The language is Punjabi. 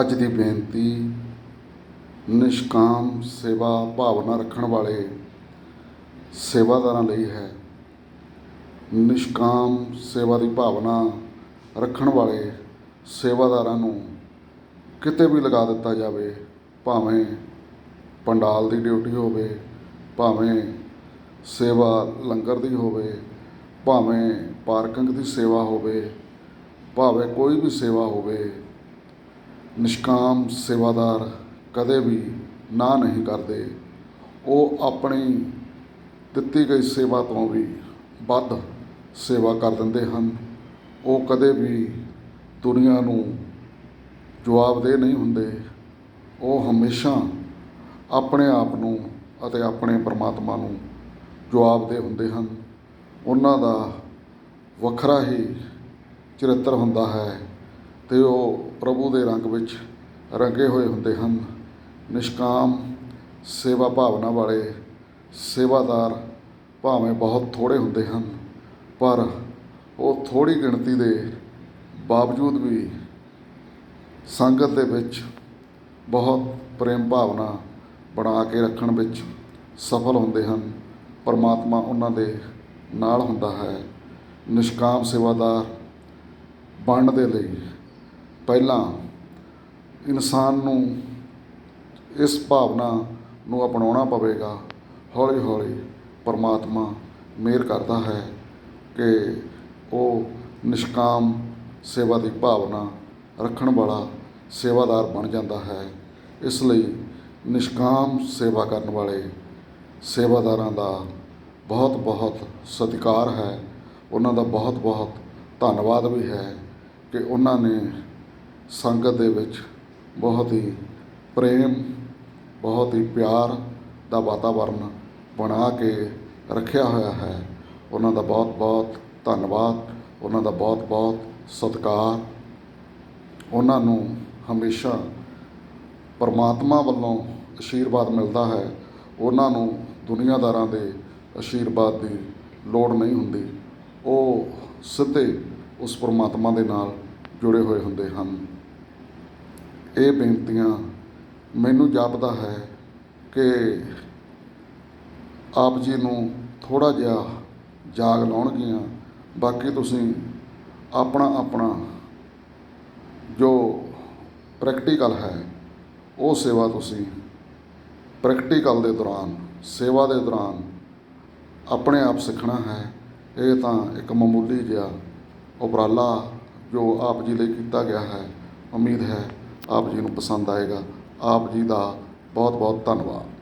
ਅੱਜ ਦੀ ਬੇਨਤੀ, ਨਿਸ਼ਕਾਮ ਸੇਵਾ ਭਾਵਨਾ ਰੱਖਣ ਵਾਲੇ ਸੇਵਾਦਾਰਾਂ ਲਈ ਹੈ। ਨਿਸ਼ਕਾਮ ਸੇਵਾ ਦੀ ਭਾਵਨਾ ਰੱਖਣ ਵਾਲੇ ਸੇਵਾਦਾਰਾਂ ਨੂੰ ਕਿਤੇ ਵੀ ਲਗਾ ਦਿੱਤਾ ਜਾਵੇ, ਭਾਵੇਂ ਪੰਡਾਲ ਦੀ ਡਿਊਟੀ ਹੋਵੇ, ਭਾਵੇਂ ਸੇਵਾ ਲੰਗਰ ਦੀ ਹੋਵੇ, ਭਾਵੇਂ ਪਾਰਕਿੰਗ ਦੀ ਸੇਵਾ ਹੋਵੇ, ਭਾਵੇਂ ਕੋਈ ਵੀ ਸੇਵਾ ਹੋਵੇ ਨਿਸ਼ਕਾਮ ਸੇਵਾਦਾਰ ਕਦੇ ਵੀ ਨਾ ਨਹੀਂ ਕਰਦੇ। ਉਹ ਆਪਣੀ ਦਿੱਤੀ ਗਈ ਸੇਵਾ ਤੋਂ ਵੀ ਵੱਧ ਸੇਵਾ ਕਰ ਦਿੰਦੇ ਹਨ। ਉਹ ਕਦੇ ਵੀ ਦੁਨੀਆ ਨੂੰ ਜਵਾਬਦੇਹ ਨਹੀਂ ਹੁੰਦੇ। ਉਹ ਹਮੇਸ਼ਾ ਆਪਣੇ ਆਪ ਨੂੰ ਅਤੇ ਆਪਣੇ ਪਰਮਾਤਮਾ ਨੂੰ ਜਵਾਬਦੇਹ ਹੁੰਦੇ ਹਨ। ਉਹਨਾਂ ਦਾ ਵੱਖਰਾ ਹੀ ਚਰਿੱਤਰ ਹੁੰਦਾ ਹੈ। ਅਤੇ ਉਹ ਪ੍ਰਭੂ ਦੇ ਰੰਗ ਵਿੱਚ ਰੰਗੇ ਹੋਏ ਹੁੰਦੇ ਹਨ। ਨਿਸ਼ਕਾਮ, ਸੇਵਾ ਭਾਵਨਾ ਵਾਲੇ, ਸੇਵਾਦਾਰ ਭਾਵੇਂ ਬਹੁਤ ਥੋੜ੍ਹੇ ਹੁੰਦੇ ਹਨ, ਪਰ ਉਹ ਥੋੜ੍ਹੀ ਗਿਣਤੀ ਦੇ ਬਾਵਜੂਦ ਵੀ ਸੰਗਤ ਦੇ ਵਿੱਚ ਬਹੁਤ ਪ੍ਰੇਮ ਭਾਵਨਾ ਬਣਾ ਕੇ ਰੱਖਣ ਵਿੱਚ ਸਫਲ ਹੁੰਦੇ ਹਨ। ਪਰਮਾਤਮਾ ਉਹਨਾਂ ਦੇ ਨਾਲ ਹੁੰਦਾ ਹੈ। ਨਿਸ਼ਕਾਮ ਸੇਵਾਦਾਰ ਬਣਨ ਦੇ ਲਈ ਪਹਿਲਾਂ ਇਨਸਾਨ ਨੂੰ ਇਸ ਭਾਵਨਾ ਨੂੰ ਅਪਣਾਉਣਾ ਪਵੇਗਾ। ਹੌਲੀ ਹੌਲੀ ਪਰਮਾਤਮਾ ਮਿਹਰ ਕਰਦਾ ਹੈ ਕਿ ਉਹ ਨਿਸ਼ਕਾਮ ਸੇਵਾ ਦੀ ਭਾਵਨਾ ਰੱਖਣ ਵਾਲਾ ਸੇਵਾਦਾਰ ਬਣ ਜਾਂਦਾ ਹੈ। ਇਸ ਲਈ ਨਿਸ਼ਕਾਮ ਸੇਵਾ ਕਰਨ ਵਾਲੇ ਸੇਵਾਦਾਰਾਂ ਦਾ ਬਹੁਤ ਬਹੁਤ ਸਤਿਕਾਰ ਹੈ। ਉਹਨਾਂ ਦਾ ਬਹੁਤ ਬਹੁਤ ਧੰਨਵਾਦ ਵੀ ਹੈ ਕਿ ਉਹਨਾਂ ਨੇ ਸੰਗਤ ਦੇ ਵਿੱਚ ਬਹੁਤ ਹੀ ਪ੍ਰੇਮ, ਬਹੁਤ ਹੀ ਪਿਆਰ ਦਾ ਵਾਤਾਵਰਨ ਬਣਾ ਕੇ ਰੱਖਿਆ ਹੋਇਆ ਹੈ। ਉਹਨਾਂ ਦਾ ਬਹੁਤ ਬਹੁਤ ਧੰਨਵਾਦ, ਉਹਨਾਂ ਦਾ ਬਹੁਤ ਬਹੁਤ ਸਤਿਕਾਰ। ਉਹਨਾਂ ਨੂੰ ਹਮੇਸ਼ਾ ਪਰਮਾਤਮਾ ਵੱਲੋਂ ਅਸ਼ੀਰਵਾਦ ਮਿਲਦਾ ਹੈ। ਉਹਨਾਂ ਨੂੰ ਦੁਨੀਆਦਾਰਾਂ ਦੇ ਅਸ਼ੀਰਵਾਦ ਦੀ ਲੋੜ ਨਹੀਂ ਹੁੰਦੀ। ਉਹ ਸਿੱਧੇ ਉਸ ਪਰਮਾਤਮਾ ਦੇ ਨਾਲ ਜੁੜੇ ਹੋਏ ਹੁੰਦੇ ਹਨ। ਇਹ ਬੇਨਤੀਆਂ ਮੈਨੂੰ ਜਾਪਦਾ ਹੈ ਕਿ ਆਪ ਜੀ ਨੂੰ ਥੋੜਾ ਜਿਹਾ ਜਾਗ ਲਾਉਣਗੀਆਂ। ਬਾਕੀ ਤੁਸੀਂ ਆਪਣਾ ਆਪਣਾ ਜੋ ਪ੍ਰੈਕਟੀਕਲ ਹੈ, ਉਹ ਸੇਵਾ ਤੁਸੀਂ ਪ੍ਰੈਕਟੀਕਲ ਦੇ ਦੌਰਾਨ, ਸੇਵਾ ਦੇ ਦੌਰਾਨ ਆਪਣੇ ਆਪ ਸਿੱਖਣਾ ਹੈ। ਇਹ ਤਾਂ ਇੱਕ ਮਾਮੂਲੀ ਜਿਹਾ ਉਪਰਾਲਾ ਜੋ ਆਪ ਜੀ ਲਈ ਕੀਤਾ ਗਿਆ ਹੈ, ਉਮੀਦ ਹੈ ਆਪ ਜੀ ਨੂੰ ਪਸੰਦ ਆਏਗਾ। ਆਪ ਜੀ ਦਾ ਬਹੁਤ ਬਹੁਤ ਧੰਨਵਾਦ।